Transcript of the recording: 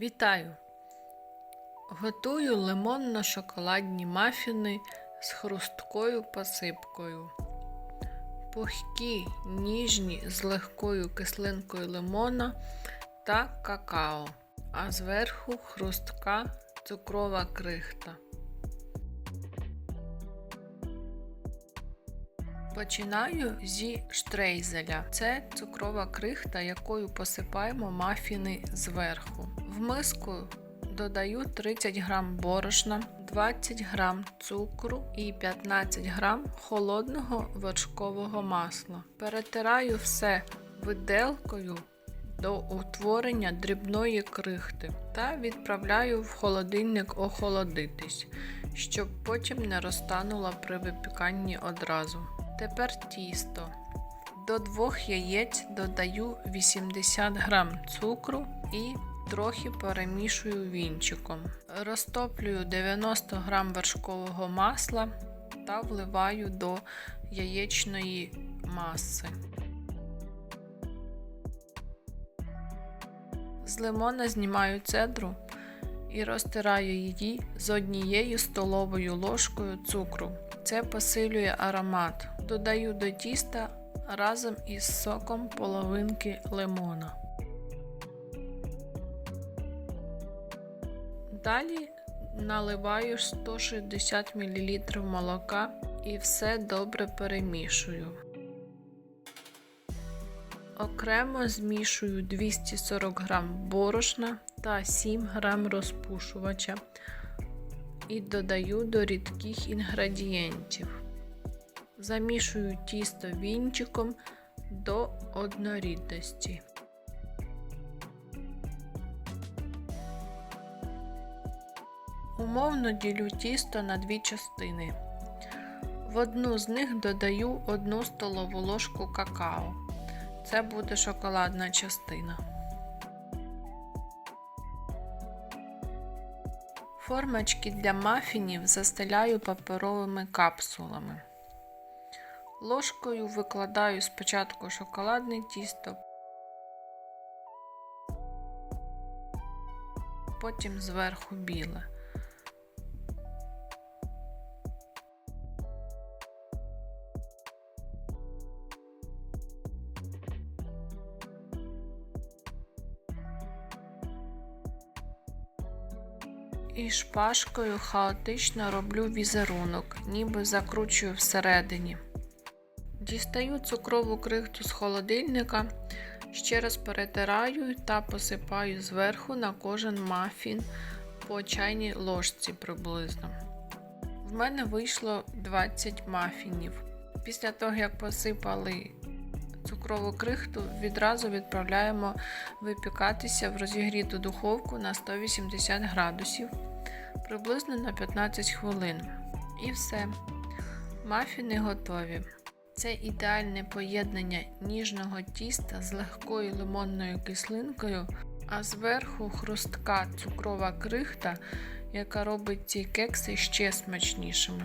Вітаю! Готую лимонно-шоколадні мафіни з хрусткою посипкою. Пухкі, ніжні з легкою кислинкою лимона та какао, а зверху хрустка цукрова крихта. Починаю зі штрейзеля. Це цукрова крихта, якою посипаємо мафіни зверху. В миску додаю 30 г борошна, 20 г цукру і 15 г холодного вершкового масла. Перетираю все виделкою до утворення дрібної крихти та відправляю в холодильник охолодитись, щоб потім не розтанула при випіканні одразу. Тепер тісто. До двох яєць додаю 80 г цукру і трохи перемішую вінчиком. Розтоплюю 90 г вершкового масла та вливаю до яєчної маси. З лимона знімаю цедру і розтираю її з однією столовою ложкою цукру. Це посилює аромат. Додаю до тіста разом із соком половинки лимона. Далі наливаю 160 мл молока і все добре перемішую. Окремо змішую 240 г борошна та 7 г розпушувача і додаю до рідких інгредієнтів. Замішую тісто вінчиком до однорідності. Умовно ділю тісто на дві частини. В одну з них додаю 1 столову ложку какао. Це буде шоколадна частина. Формочки для мафінів застеляю паперовими капсулами. Ложкою викладаю спочатку шоколадне тісто, потім зверху біле. І шпажкою хаотично роблю візерунок, ніби закручую всередині. Дістаю цукрову крихту з холодильника, ще раз перетираю та посипаю зверху на кожен мафін по чайній ложці приблизно. В мене вийшло 20 мафінів. Після того, як посипали цукрову крихту, відразу відправляємо випікатися в розігріту духовку на 180 градусів приблизно на 15 хвилин. І все. Мафіни готові. Це ідеальне поєднання ніжного тіста з легкою лимонною кислинкою, а зверху хрустка цукрова крихта, яка робить ці кекси ще смачнішими.